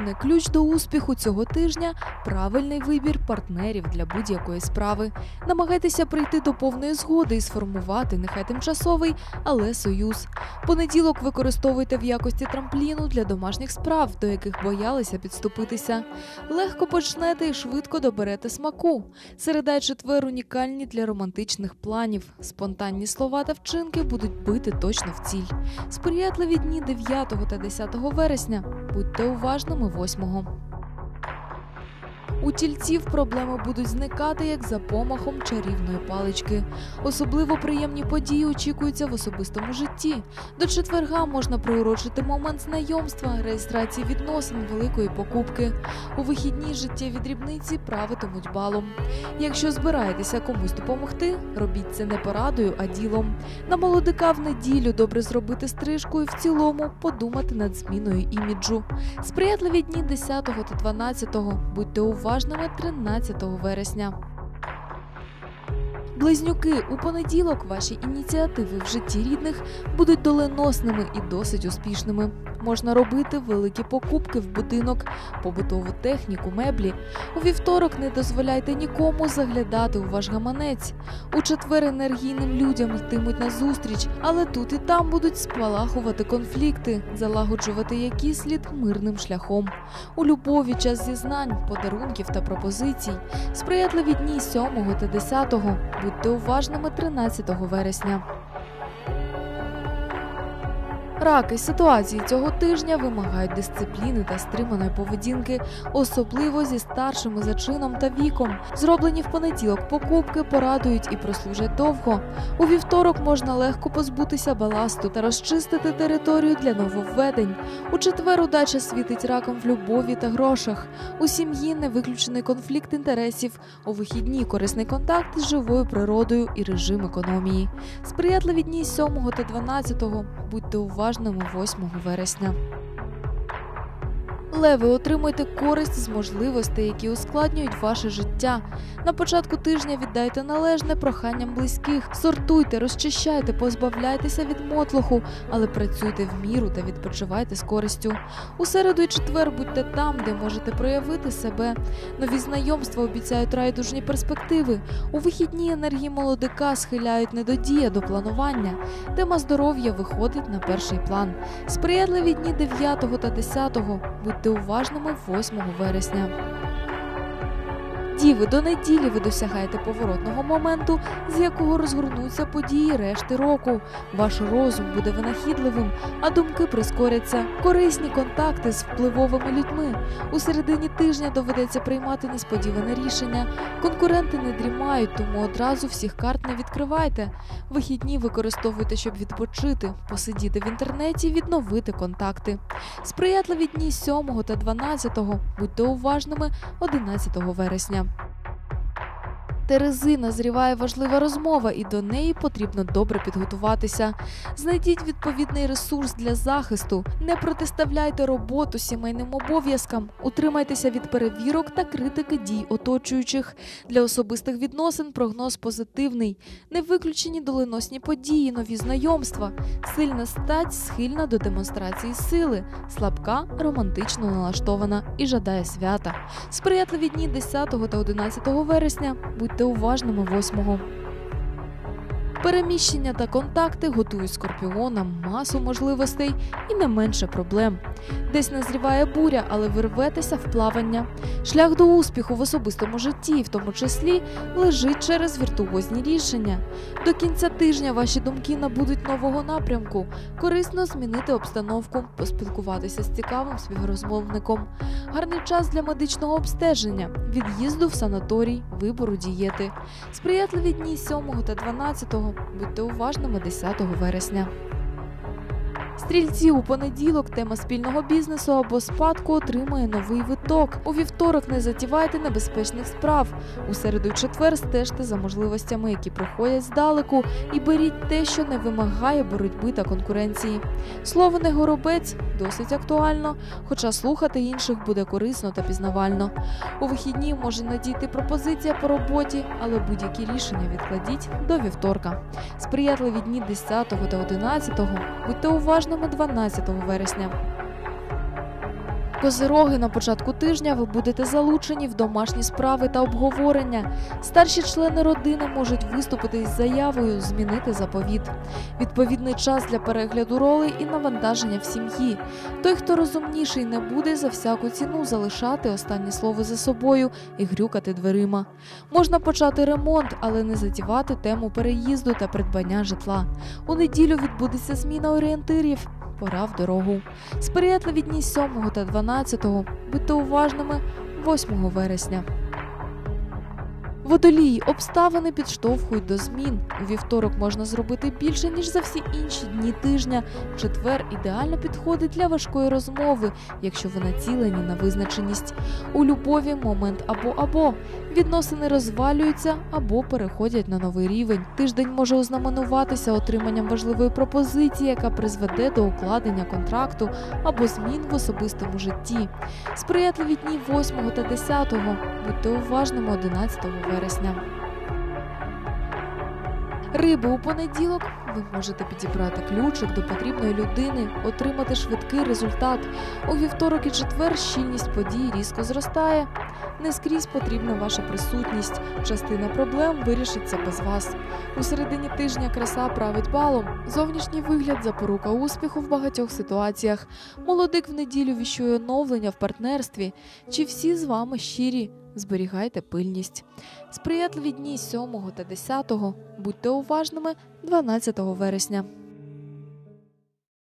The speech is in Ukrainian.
головне ключ до успіху цього тижня правильний вибір партнерів для будь-якої справи. Намагайтеся прийти до повної згоди і сформувати нехай тимчасовий, але союз. Понеділок використовуйте в якості трампліну для домашніх справ, до яких боялися підступитися. Легко почнете і швидко доберете смаку. Середа і четвер унікальні для романтичних планів. Спонтанні слова та вчинки будуть бити точно в ціль. Сприятливі дні 9 та 10 вересня. Будьте уважними 8-го. У тільців проблеми будуть зникати як за помахом чарівної палички. Особливо приємні події очікуються в особистому житті. До четверга можна приурочити момент знайомства, реєстрації відносин, великої покупки. У вихідні життєві дрібниці правитимуть балом. Якщо збираєтеся комусь допомогти, робіть це не порадою, а ділом. На молодика в неділю добре зробити стрижку і в цілому подумати над зміною іміджу. Сприятливі дні 10 та 12 будьте уважними 13 вересня. Близнюки у понеділок ваші ініціативи в житті рідних будуть доленосними і досить успішними. Можна робити великі покупки в будинок, побутову техніку, меблі. У вівторок не дозволяйте нікому заглядати у ваш гаманець. У четвер енергійним людям йтимуть на зустріч, але тут і там будуть спалахувати конфлікти, залагоджувати які слід мирним шляхом. У любові час зізнань, подарунків та пропозицій. Сприятливі дні 7 та 10 будьте уважними 13 вересня. Раки ситуації цього тижня вимагають дисципліни та стриманої поведінки, особливо зі старшими зачином та віком. Зроблені в понеділок покупки порадують і прослужать довго. У вівторок можна легко позбутися баласту та розчистити територію для нововведень. У четвер удача світить раком в любові та грошах. У сім'ї не виключений конфлікт інтересів. У вихідні корисний контакт з живою природою і режим економії. Сприятливі дні 7 та 12 будьте уважними 8 вересня. Леви, отримуйте користь з можливостей, які ускладнюють ваше життя. На початку тижня віддайте належне проханням близьких. Сортуйте, розчищайте, позбавляйтеся від мотлоху, але працюйте в міру та відпочивайте з користю. У середу і четвер будьте там, де можете проявити себе. Нові знайомства обіцяють райдужні перспективи. У вихідні енергії молодика схиляють не до до планування. Тема здоров'я виходить на перший план. Сприятливі дні 9 та 10 будьте уважними 8 вересня. Діви, до неділі ви досягаєте поворотного моменту, з якого розгорнуться події решти року. Ваш розум буде винахідливим, а думки прискоряться. Корисні контакти з впливовими людьми. У середині тижня доведеться приймати несподіване рішення. Конкуренти не дрімають, тому одразу всіх карт не відкривайте. Вихідні використовуйте, щоб відпочити, посидіти в інтернеті, відновити контакти. Сприятливі дні 7 та 12 будьте уважними 11 вересня. Терези назріває важлива розмова, і до неї потрібно добре підготуватися. Знайдіть відповідний ресурс для захисту, не протиставляйте роботу сімейним обов'язкам, утримайтеся від перевірок та критики дій оточуючих. Для особистих відносин прогноз позитивний, не виключені доленосні події, нові знайомства. Сильна стать схильна до демонстрації сили, слабка романтично налаштована і жадає свята. Сприятливі дні 10 та 11 вересня. Будьте уважними 8-го. Переміщення та контакти готують скорпіонам масу можливостей і не менше проблем. Десь назріває буря, але ви рветеся в плавання. Шлях до успіху в особистому житті, в тому числі, лежить через віртуозні рішення. До кінця тижня ваші думки набудуть нового напрямку. Корисно змінити обстановку, поспілкуватися з цікавим співрозмовником. Гарний час для медичного обстеження, від'їзду в санаторій, вибору дієти. Сприятливі дні 7 та 12 будьте уважними 10 вересня. Стрільці у понеділок тема спільного бізнесу або спадку отримує новий виток. У вівторок не затівайте небезпечних справ. У середу четвер стежте за можливостями, які приходять здалеку, і беріть те, що не вимагає боротьби та конкуренції. Слово не горобець досить актуально, хоча слухати інших буде корисно та пізнавально. У вихідні може надійти пропозиція по роботі, але будь-які рішення відкладіть до вівторка. Сприятливі дні 10 та 11 будьте уважними 12 вересня. Козироги на початку тижня ви будете залучені в домашні справи та обговорення. Старші члени родини можуть виступити із заявою змінити заповіт. Відповідний час для перегляду ролей і навантаження в сім'ї. Той, хто розумніший, не буде за всяку ціну залишати останнє слово за собою і грюкати дверима. Можна почати ремонт, але не затівати тему переїзду та придбання житла. У неділю відбудеться зміна орієнтирів. Пора в дорогу. Сприятливі дні 7 та 12. Будьте уважними 8 вересня. Водолії обставини підштовхують до змін. У вівторок можна зробити більше, ніж за всі інші дні тижня. Четвер ідеально підходить для важкої розмови, якщо ви націлені на визначеність. У любові момент або або відносини розвалюються або переходять на новий рівень. Тиждень може ознаменуватися отриманням важливої пропозиції, яка призведе до укладення контракту або змін в особистому житті. Сприятливі дні 8 та 10. Будьте уважними 11 вересня. Риби у понеділок ви можете підібрати ключик до потрібної людини, отримати швидкий результат. У вівторок і четвер щільність подій різко зростає. Не скрізь потрібна ваша присутність. Частина проблем вирішиться без вас. У середині тижня краса править балом. Зовнішній вигляд запорука успіху в багатьох ситуаціях. Молодик в неділю віщує оновлення в партнерстві. Чи всі з вами щирі? Зберігайте пильність. Сприятливі дні 7 та 10. Будьте уважними 12 вересня.